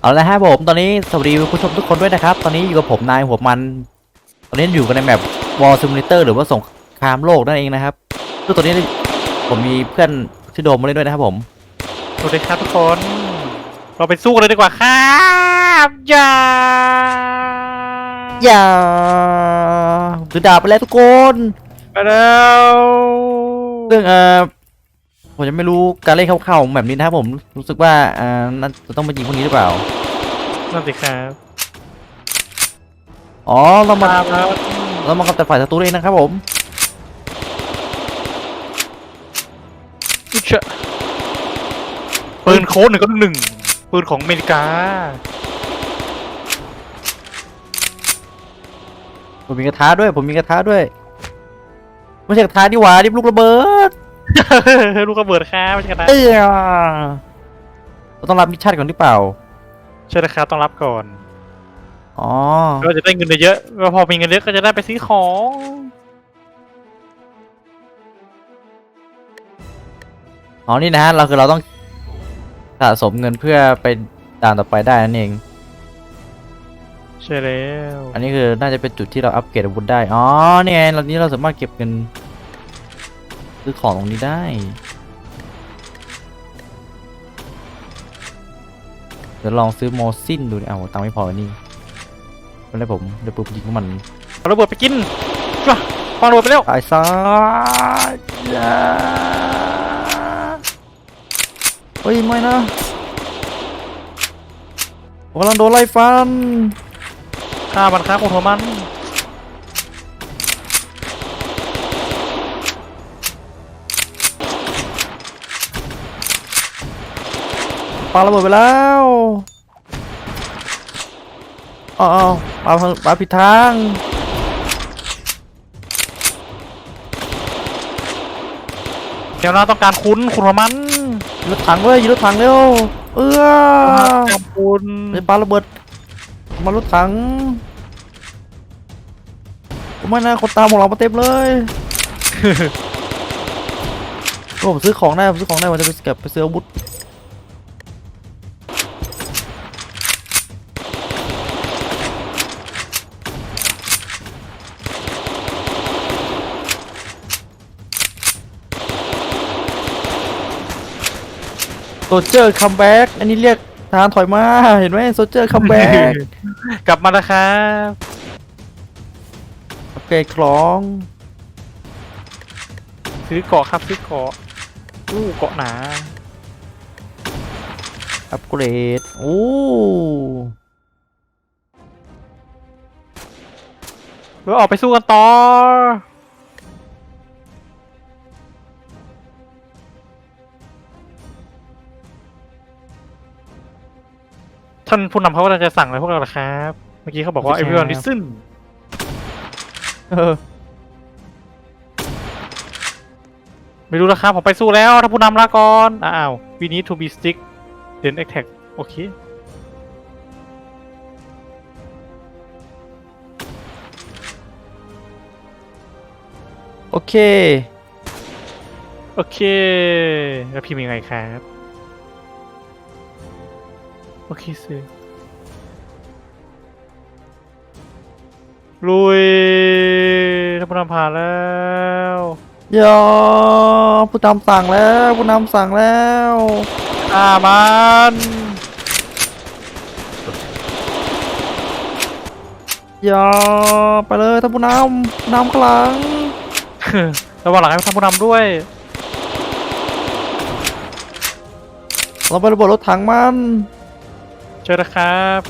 เอาละครับผมตอนนี้สวัสดีผู้ชมทุกคนด้วยนะครับ ตอนนี้อยู่กับผมนายหัวมัน ตอนนี้อยู่กันในแมป War Simulator หรือว่าสงครามโลกนั่นเองนะครับซึ่งตอนนี้ผมมีเพื่อนชื่อโดมมาเล่นด้วยนะครับผมสวัสดีครับทุกคน เราไปสู้กันเลยดีกว่าครับอย่าอย่าถือดาบไปแล้วทุกคน ไปแล้วเรื่องเอ่อ ผมจะไม่รู้การเล่นคร่าวๆของแบบนี้นะครับผมรู้สึกว่าอ่าน่าจะต้องมายิงพวกนี้หรือเปล่านั่นสิครับอ๋อเรามามาครับเรามากับแต่ฝ่ายศัตรูเองนะครับผมอุ๊ยเชอะปืนโค้ดหนึ่งก็หนึ่งปืนของอเมริกา ผมมีกระทะด้วย ผมมีกระทะด้วยไม่ใช่กระทะนี่หว่าดิบลูกระเบิด ลูกระเบิดครับไม่ใช่กันนะเออเราต้องรับมิชชั่นก่อนหรือเปล่า ใช่นะครับต้องรับก่อนอ๋อก็จะได้เงินเยอะๆแล้วพอมีเงินเยอะก็จะได้ไปซื้อของอ๋อนี่นะฮะเราคือเราต้องสะสมเงินเพื่อไปด่านต่อไปได้นั่นเองใช่แล้ว อันนี้คือน่าจะเป็นจุดที่เราอัปเกรดอาวุธได้ อ๋อ นี่ไงเรานี้เราสามารถเก็บเงิน ซื้อของตรงนี้ได้เดี๋ยวลองซื้อโมซินดูเอาตังค์ไม่พอนี่ไม่เป็นไรผมเดี๋ยวปุ๊บยิงมันเอาระเบิดไปกินจ้ะฟังระเบิดไปแล้วตายซะอย่าเฮ้ยไม่นะผมกำลังโดนไล่ฟันฆ่ามันครับคุณโทมัน ปาระเบิดไปแล้วอ้าวปาปาผิดทางเดี๋ยวเราต้องการคุณคุณโทมันยิงรถถังเว้ยยิงรถถังเร็วเออขอบคุณไปปาระเบิดมารถถังผมไม่นะคนตามของเรามาเต็มเลยโอ้ผมซื้อของได้ผมซื้อของได้ผมจะไปเก็บไปซื้ออาวุธ โซเจอร์คัมแบ็กอันนี้เรียกทหารถอยมาเห็นไหมโซเจอร์คัมแบ็กกลับมาแล้วครับโอเคคล้อง ซื้อเกาะครับซื้อเกาะอู้เกาะหนาอัปเกรดโอ้แล้วออกไปสู้กันต่อ ท่านผู้นำเขาก็จะสั่งอะไรพวกเราเหรอครับ เมื่อกี้เขาบอกว่า everyone listen เออไม่รู้แล้วครับผมไปสู้แล้วท่านผู้นำลาก่อนอ้าว we need to be stick then attack โอเคโอเค โอเค แล้วพิมพ์ยังไงครับ โอเคสิลุยท่านผู้นำผ่านแล้วยอผู้นำสั่งแล้วผู้นำสั่งแล้วอ่ามันยอไปเลยท่านผู้นำผู้นำข้างหลังระวังหลังให้ท่านผู้นำด้วยเราไประเบิดรถถังมันเชิญนะครับ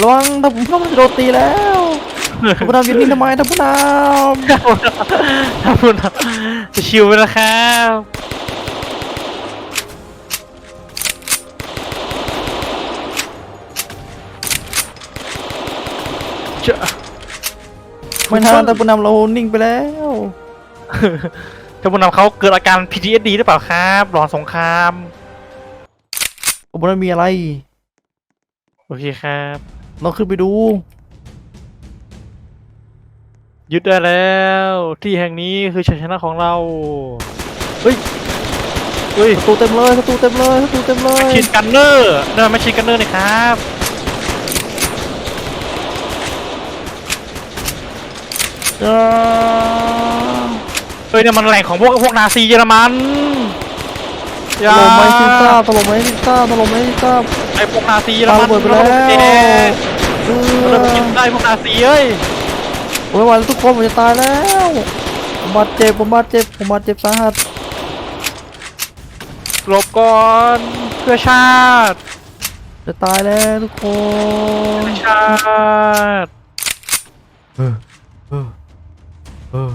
ระวังท่านผู้นำมันจะโดนตีแล้วท่านผู้นำยืนนิ่งทำไมท่านผู้นท่านผู้นำจะชิวไปนะครับเจ้าำไม่นานท่านผู้นำเรานิ่งไปแล้วท่านผู้นำเขาเกิดอาการ PTSD หรือเปล่าครับหลอนสงคราม ผมไม่มีอะไร โอเคครับ เราขึ้นไปดู ยึดได้แล้ว ที่แห่งนี้คือชัยชนะของเรา เฮ้ยเออุ้ยศัตรูเต็มเลยศัตรูเต็มเลยศัตรูเต็มเลยชินกันเนอร์เดินมาชินกันเนอร์หน่อยครับอ่าเฮ้ยเนี่ยมันแหล่งของพวกพวกนาซีเยอรมัน ถล่มไหมซิซ่า ถล่มไหมซิซ่าถล่มไหมซิซ่าไอพวกนาซีเยอรปามัระนเบิดไปแล้วเจ๊เอเราไปอกินได้พวกนาซีเอ้ยโอ้ยวันทุกคนผมจะตายแล้วผมบาดเจ็บผมบาดเจ็บผมบาดเจ็บสาหัสหลบก่อนเพื่อชาติจะตายแล้วทุกคนเพื่อชาติเออเออเออ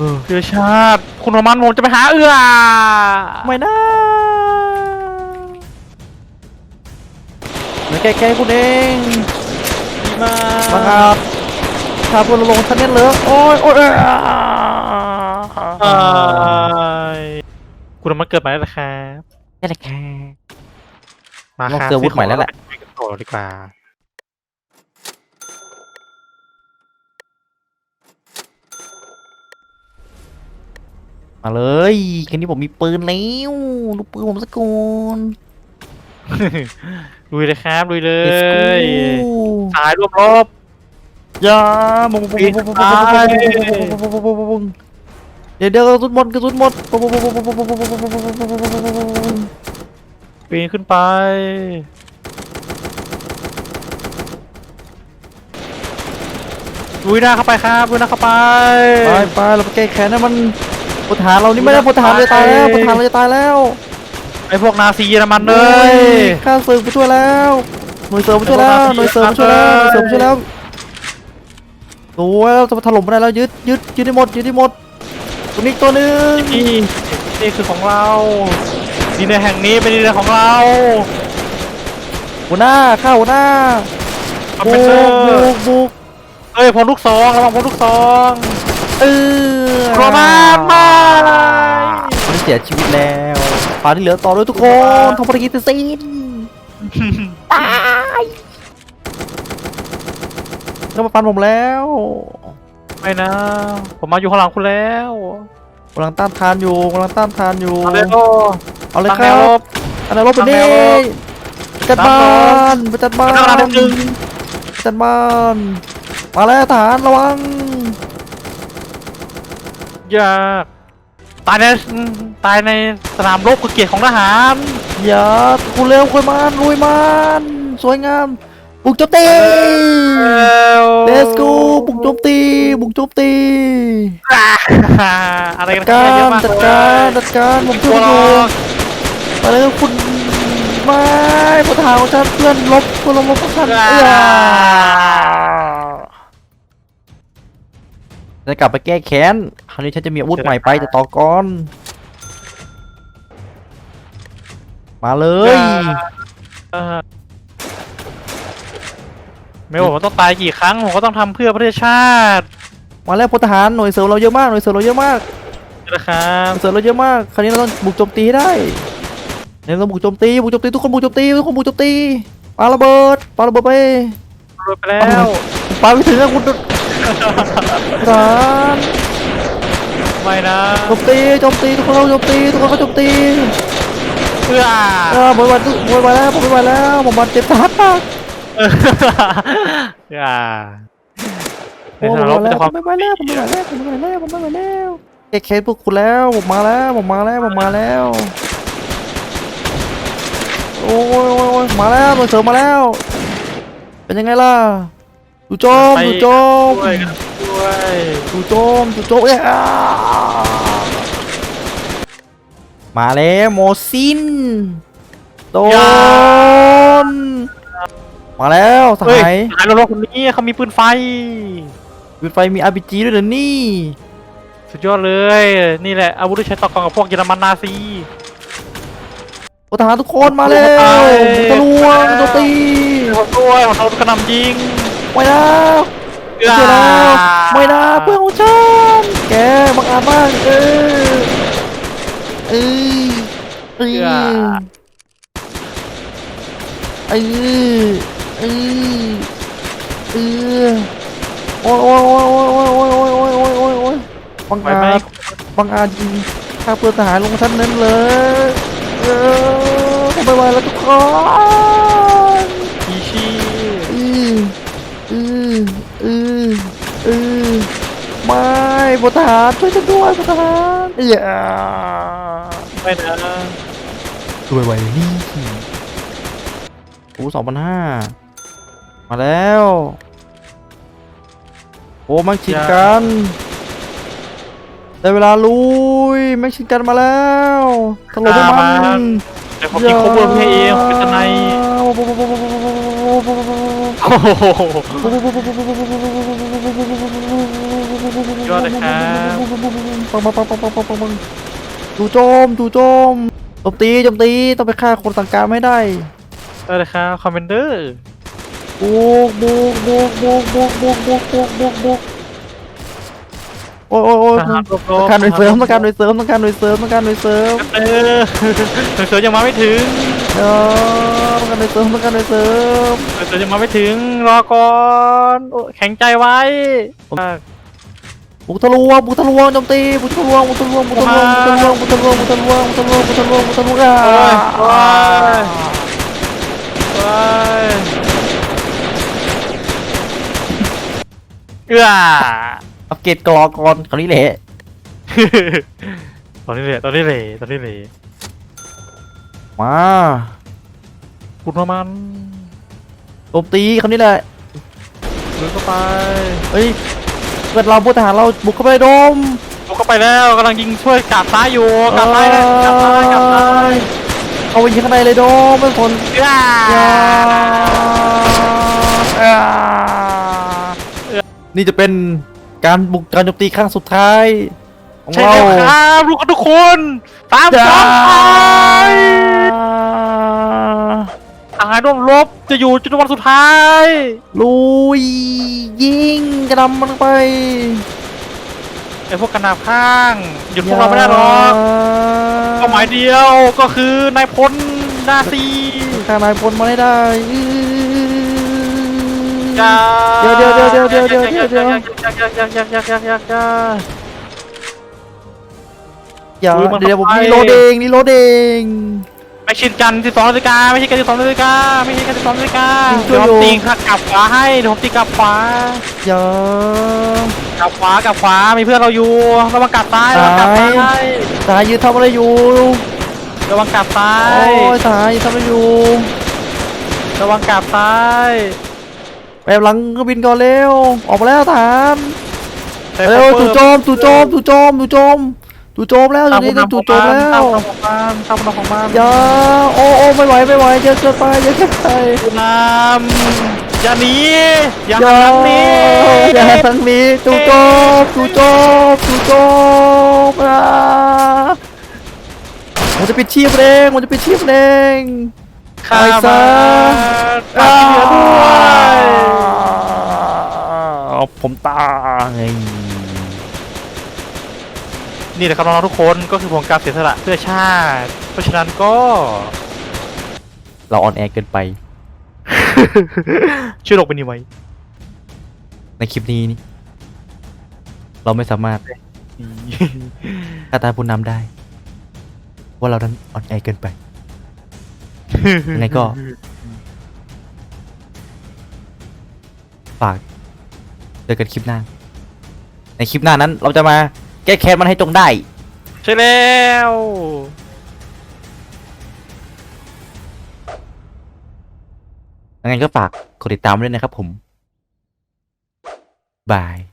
เออเพื่อชาติ คุณประมันผมจะไปหาเอื้อไม่นะเดี๋ยวแก้ๆคุณเองดีมากบังอาจถ้าพวกเราลงทันเน็ตเหลือโอ้ยโอ้ยเอ้ยเอ้ยคุณประมันเกิดมาแล้วนะครับ นี่แหละค่ะมาลองครับเจออาวุธใหม่แล้วแหละ ไปกันต่อดีกว่า มาเลยคืนนี้ผมมีปืนแล้วลูกปืนผมสกุลลุยเลยครับลุยเล Let's go ยสายรวบรบอย่าบุ้งบุ้งบุ้งบุ้งบุ้งบุ้งบุ้งบุ้งบุ้งบุ้งบุ้งบุ้งบุ้งเดี๋ยวเดี๋ยวกระสุนหมดกระสุนหมดบุ้งบุ้งบุ้งบุ้งบุ้งบุ้งบุ้งบุ้งบุ้งบุ้งบุ้งบุ้งปีนขึ้นไปลุยหน้าเข้าไปครับลุยหน้าเข้าไปไปไปเราไปแก้แค้นนะมัน พลทหารเรานี่ไม่ได้พลทหารเราจะตายแล้วพลทหารเราจะตายแล้วไอพวกนาซีเยอรมันเลยข้าศึกไปช่วยแล้วหน่วยเสริมไปช่วยแล้วหน่วยเสริมไปช่วยแล้วหน่วยเสริมไปช่วยแล้วโอ้ยเราจะมาถล่มไม่ได้แล้วยึดยึดยึดได้หมดยึดได้หมดตัวนี้ตัวหนึงนี่นี่คือของเราดินแดนแห่งนี้เป็นดินแดนของเราหัวหน้าข้าหัวหน้าบุกบุกบุกเอ้ยพลลูกซองระวังพลลูกซอง เออโรมานมามันเสียชีวิตแล้วฝากที่เหลือต่อด้วยทุกคนทำภารกิจเสร็จสิ้นตายก็มาปันผมแล้วไม่นะ ผมมาอยู่ข้างหลังคุณแล้วกำลังต้านทานอยู่กำลังต้านทานอยู่มาเลยโอเอาเลยตั้งคแนรัวรบบอันนั้นรบไปตั้งแนนี่วรบจัดตั้งบ้าแนวรบนไปจัดบ้าตั้งแนวรบนหนึ่งจัดบ้านมาแล้วทหารระวัง ยากตายในตายในสนามรบคือเกียรติของทหารอย่าคุณเร็วคุยมันลุยมันสวยงาม บุกโจมตี Let's go บุกโจมตี บุกโจมตีอะไรจักัดนกาเยอะรมากจัดการจัดการผมช่วยตัวอยู่ไปเลยคุณไม่พลทหารของฉันเพื่อนลบเพื่อนลบลบของฉันเอื้อ จะกลับไปแก้แค้น คราวนี้ฉันจะมีอาวุธใหม่ไปแต่ต่อก่อน มาเลยเออไม่ว่าผมต้องตายกี่ครั้ง ผมก็ต้องทำเพื่อประเทศชาติ มาแล้วพลทหารหน่วยเสริมเราเยอะมาก หน่วยเสริมเราเยอะมากนะครับเสริมเราเยอะมาก คราวนี้เราต้องบุกโจมตีให้ได้เนี่ยเราบุกโจมตี บุกโจมตี ทุกคนบุกโจมตี ทุกคนบุกโจมตีปาระเบิดปาระเบิดไปรวยไปแล้วปาไม่ถึงอะคุณ ทหารไม่นะโจมตีโจมตีทุกคนเราโจมตีทุกคนก็โจมตีเพื่อเออผมไม่ไหวผมไม่ไหวแล้วผมไม่ไหวแล้วผมบาดเจ็บสาหัสมากอย่าโอ้ผมไม่ไหวแล้วผมไม่ไหวแล้วผมไม่ไหวแล้วผมไม่ไหวแล้วผมไม่ไหวแล้วแก้เคสพวกคุณแล้วผมมาแล้วผมมาแล้วผมมาแล้วโอ้ยโอ้ยโอ้ยมาแล้วหน่วยเสริมมาแล้ว เป็นยังไงล่ะ ดูโจมดูโจมช่วยกันช่วยดูโจมดูโจมเอ้ยอ่ามาแล้วโมซินโดนมาแล้วสเฮ้ยหายสหายเราคนนี้เขามีปืนไฟ ปืนไฟมี RPG ด้วยเหรอนี่ สุดยอดเลย นี่แหละอาวุธที่ใช้ต่อกรกับพวกเยอรมันนาซีโอทหารทุกคนมาแล้วทะลวงโจมตีผมด้วยของเรากระหนำยิง ไม่นะไม่ช่วยแล้วไม่นะเพื่อนของฉันแกบังอาจมากเออเออเออเออเออเออโอ้ยโอ้ยโอ้ยโอ้ยโอ้ยโอ้ยโอ้ยโอ้ยโอ้ยโอ้ยบังไปอาไหมจบังอาจยิงข้าเพื่อนทหารลงชั้นนั้นเลยเออผมไม่ไหวแล้วทุกคน ไม่พลทหารช่วยฉันด้วยพลทหารอย่าไม่นะช่วยไว้นี่โอ้สองพันห้ามาแล้ว โอ้มังชินกันได้เวลาลุยมังชินกันมาแล้วถล่มให้มันแต่ผมยิงโคเวอร์ให้เองผมเป็นทนายโอ้โห ยอดเลยครับปังปังปังปังปังปังปังปังจู่โจมจู่โจมโจมตีโจมตีต้องไปฆ่าคนสั่งการไม่ได้ได้เลยครับคอมเมนเดอร์บุกบุกบุกบุกบุกบุกบุกบุกบุกบุกโอ้ยโอ้ยโอ้ยต้องการหน่วยเสริมต้องการหน่วยเสริมต้องการหน่วยเสริมต้องการหน่วยเสริมเออหน่วยเสือยังมาไม่ถึงเออต้องการหน่วยเสริมต้องการหน่วยเสริมหน่วยเสือยังมาไม่ถึงรอก่อนแข็งใจไว้ บุกทะลวงบุกทะลวงโจมตีบุกทะลวงบุกทะลวงบุกทะลวงบุกทะลวงบุกทะลวงบุกทะลวงบุกทะลวงบุกทะลวงบุกทะลวงอะโอ้ยโอ้ยเอื้ออัปเกรดกรอก่อนคราวนี้แหละตอนนี้เลยตอนนี้เลยตอนนี้เลยมาคุณประมาณโจมตีคราวนี้แหละเดินเข้าไปเฮ้ย เกิดเราพลทหารเราบุกเข้าไปในโดมผมเข้าไปแล้วกำลังยิงช่วยกาดซ้ายอยู่กาดซ้ายนะกาดซ้ายกาดซ้ายเอาไปยิงข้างในเลยโดมไม่สนเอื้ออย่าอ่านี่จะเป็นการบุกการโจมตีครั้งสุดท้ายของใช่เราแล้วครับลูกทุกคนตามอย่าผมไปทหา รร่วมรบจะอยู่จนวันสุดท้าย ลุย ยิงกระนำมันไปไอ้พวกกันนาบข้างหยุดพวกเราไม่ได้หรอกเป้าหมายเดียวก็คือนายพลนาซีข้างนายพลมาให้ได้อื้อย่าเดี๋ยวเดี๋ยวเดี๋ยวเดี๋ยวเดี๋ยวเดี๋ยวเดี๋ยวเดี๋ยวอย่าอย่าอย่าอย่าอย่าอย่าอย่าอย่าอุ้ยมันเดี๋ยวผมเข้าไปรีโหลดเองรีโหลดเอง ไม่ชินกันที่สองนาฬิกาไม่ใช่กันที่สองนาฬิกาไม่ใช่กันที่สองนาฬิกาช่วยเดี๋ยวผมอยู่ตีข้ากลับขวาให้เดี๋ยวผมตีกลับขวาอย่ากลับขวากลับขวามีเพื่อนเราอยู่ระวังกลับซ้ายระวังกลับซ้ายสายยืนทำอะไรอยู่ระวังกลับซ้าโอ้ยยสายยืนทำอะไรอยู่ระวังกลับซ้ายไปหลังเครื่องบินก่อนเร็วออกมาแล้วทหารแต่เร็วผมจู่โจมจู่โจมจู่โจมจู่โจม จู่โจมแล้วตตาอมนนี้ผู้ต้องนำขจู่องโจมมันแล้ตาวมผู้นำของมันตามผู้นำของมันอย่าโอ้โอ้ไม่ไหวไม่ไหวเยอะเกินไปเยอะเกินไปผู้นำอย่าหนีอย่าอย่าหันหลังหนีอย่าทางนี้จู่โจมจู่โจมจู่โจมอ่ามันจะปิดชีพเองมันจะปิดชีพเองฆ่าไปซะมันปาดที่เหลือด้วยอ่าผมตาย นี่แหละครับน้องๆทุกคนก็คือผลการเสียสละเพื่อชาติ เพราะฉะนั้นก็ เราออนแอร์เกินไป ช่วยลงไปนี่ไว้ ในคลิปนี้นี่เราไม่สามารถคาตาผู้นำได้ ว่าเรานั้นออนแอร์เกินไปยังไงก็ ฝากเจอกันคลิปหน้า ในคลิปหน้านั้นเราจะมาแก้แค้นมันให้จงได้ ใช่แล้วยังไงก็ฝากกดติดตามด้วยนะครับผม บาย